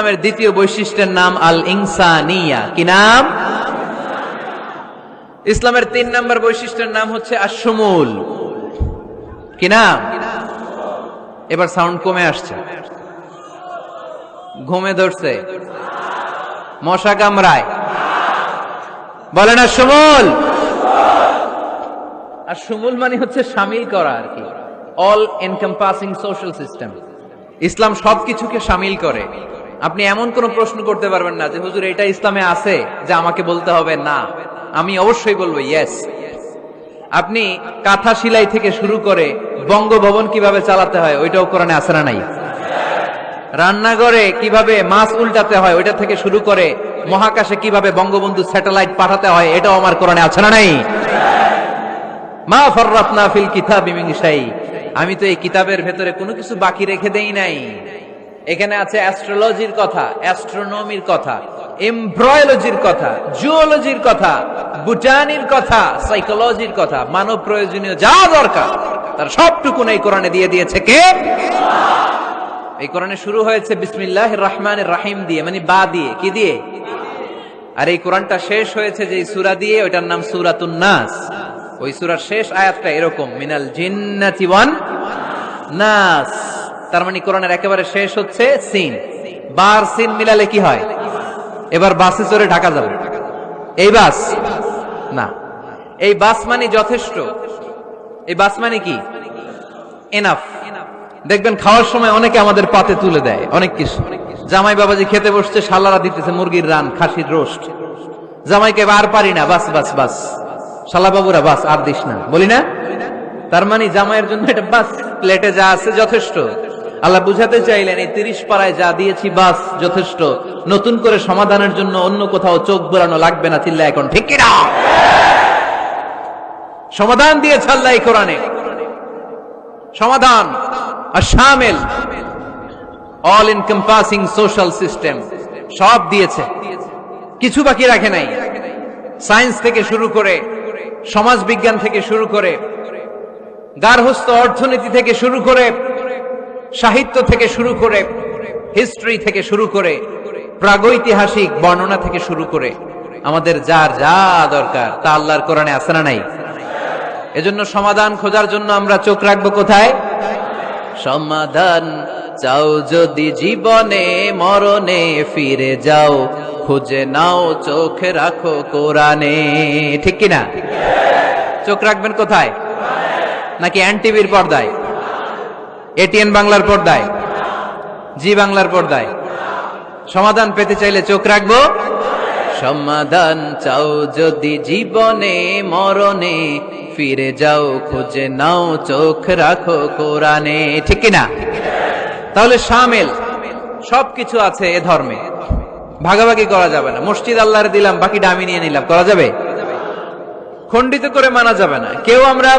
ইসলামের দ্বিতীয় বৈশিষ্ট্যের নাম আল ইনসানিয়া কি নাম? ইসলামের তিন নম্বর বৈশিষ্ট্যের নাম হচ্ছে আসমুল কি নাম? এবার সাউন্ড কমে আসছে। ঘুমে ধরছে। মশা কামড়ায়। বলেন আসমুল আর সুমুল মানে হচ্ছে সামিল করা আর কি। All encompassing social system Islam সবকিছুকে সামিল করে। আপনি এমন কোন প্রশ্ন করতে পারবেন না যে, হুজুর, এটা ইসলামে আছে যে আমাকে বলতে হবে? না। আমি অবশ্যই বলব ইয়েস আপনি কাঁথা সিলাই থেকে শুরু করে বঙ্গভবন কীভাবে চালাতে হয়, ওইটাও কোরআনে না নাই? রান্নাঘরে কীভাবে মাছ উল্টাতে হয়, ওইটা থেকে শুরু করে মহাকাশে কীভাবে বঙ্গবন্ধু স্যাটেলাইট পাঠাতে হয়, এটাও আমার কোরআনে আছে না নাই? মা ফররাতনা ফিল কিতাব আমি তো এই কিতাবের ভেতরে কোনো কিছু বাকি রেখে দেই নাই। এখানে আছে অ্যাস্ট্রোলজির কথা অ্যাস্ট্রোনমির কথা এমব্রয়োলজির কথা জুওলজির কথা বুটানির কথা সাইকোলজির কথা, মানব প্রয়োজনীয় যা দরকার, তার সবটুকুন এই কোরআনে দিয়ে দিয়েছে কে? এই কোরআনে শুরু হয়েছে বিসমিল্লাহ রহমানের রাহিম দিয়ে মানে বা দিয়ে, কি দিয়ে? আর এই কোরআনটা শেষ হয়েছে যে সুরা দিয়ে, ওইটার নাম সুরাতুন নাস। ওই সুরার শেষ আয়াতটা এরকম, মিনাল জিন্নাতি ওয়ান নাস। তার মানে কোরআনের একেবারে শেষ হচ্ছে সিন। বার সিন মিলালে কি হয়? এবার বাসে চড়ে ঢাকা যাবে। এই বাস? না। এই বাস মানে যথেষ্ট। এই বাস মানে কি? এনাফ দেখবেন খাওয়ার সময় অনেকে আমাদের পাতে তুলে দেয়, অনেক কিছু। জামাই বাবাজি খেতে বসছে শালারা দিতেছে, মুরগির রান, খাসির রোস্ট। জামাইকে আর পারি না, বাস বাস বাস। শালা বাবুরা, বাস, আর দিস না। বলি না? তার মানে জামাইয়ের জন্য এটা বাস, প্লেটে যা আছে যথেষ্ট। আল্লাহ বুঝাতে চাইলেন, এই তিরিশ পাড়ায় যা দিয়েছি বাস যথেষ্ট। নতুন করে সমাধানের জন্য অন্য কোথাও চোখ বোলানো লাগবে না চিল্লা এখন, ঠিক কিনা? সমাধান দিয়েছে আল্লাহ এই কোরআনে। সমাধান, আর শামেল অল ইনকম্পাসিং সোশ্যাল সিস্টেম সব দিয়েছে। কিছু বাকি রাখে নাই। সায়েন্স থেকে শুরু করে সমাজ বিজ্ঞান থেকে শুরু করে গার্হস্থ অর্থনীতি থেকে শুরু করে সাহিত্য থেকে শুরু করে হিস্ট্রি থেকে শুরু করে, প্রাগৈতিহাসিক বর্ণনা থেকে শুরু করে, আমাদের যার যা দরকার, তা আল্লাহর কোরআনে আছে না নাই? এজন্য সমাধান খোঁজার জন্য আমরা চোখ রাখব কোথায়? সমাধান চাও যদি জীবনে, মরণে ফিরে যাও, খুঁজে নাও, চোখ রাখো কোরআনে। ঠিক কিনা? চোখ রাখবেন কোথায়? নাকি অ্যান্টিভির পর্দায়? এটিএন বাংলার পর্দায়। জি বাংলার পর্দায়। সমাধান পেতে চাইলে চোখ রাখব। সমাধান চাও যদি জীবনে মরণে ফিরে যাও খুঁজে নাও চোখ রাখো কোরআনে। ঠিক কিনা? তাহলে সামেল। সবকিছু আছে এ ধর্মে। ভাগাভাগি করা যাবে না। মসজিদ আল্লাহর দিলাম বাকিটা আমি নিয়ে নিলাম। করা যাবে? খণ্ডিত করে মানা যাবে না। কেউ আমরা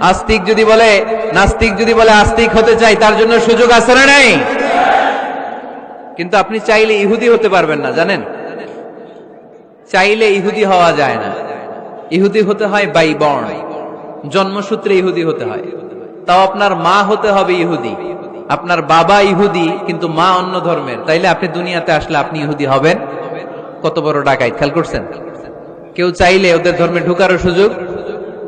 আস্তিক যদি বলে, নাস্তিক যদি বলে আস্তিক হতে চাই, তার জন্য সুযোগ আছে না নাই? কিন্তু আপনি চাইলে ইহুদি হতে পারবেন না, জানেন? চাইলে ইহুদি হওয়া যায় না। ইহুদি হতে হয় বাই বর্ণ জন্মসূত্রে ইহুদি হতে হয়। তাও আপনার মা হতে হবে ইহুদি। আপনার বাবা ইহুদি, কিন্তু মা অন্য ধর্মের। তাইলে আপনি দুনিয়াতে আসলে আপনি ইহুদি হবেন? কত বড় ডাকাই খেয়াল করছেন? কেউ চাইলে ওদের ধর্মে ঢুকারও সুযোগ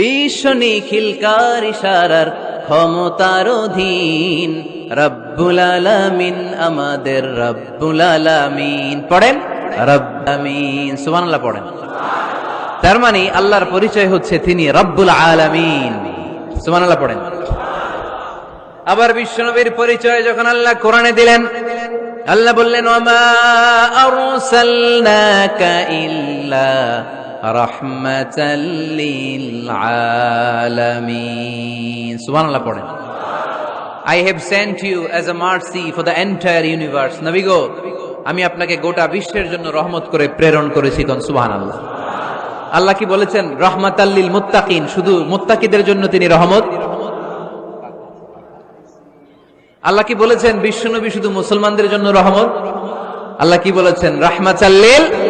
বিশ্ব নিখিলকার ইশারার ক্ষমতার অধীন। রব্বুল আলামিন আমাদের রব্বুল আলামিন। পড়েন? রব্বামিন সুবহানাল্লাহ পড়েন। তার মানে আল্লাহর পরিচয় হচ্ছে তিনি রব্বুল আলামিন। সুবহানাল্লাহ পড়েন। আবার বিশ্বনবীর পরিচয় যখন আল্লাহ কোরআনে দিলেন, আল্লাহ বললেন ওমা আরসালনাকা ইল্লা পড়েন। As a mercy for the entire universe. নবী গো, আমি আপনাকে গোটা বিশ্বের জন্য রহমত করে প্রেরণ করেছি কোন সুবহানাল্লাহ। আল্লাহ কি বলেছেন? রহমাতাল্লিল মুত্তাকিন শুধু মুত্তাকিদের জন্য তিনি রহমত? আল্লাহ কি বলেছেন? বিশ্বনবী শুধু মুসলমানদের জন্য রহমত? আল্লাহ কি বলেছেন? রাহমাতাল্লিল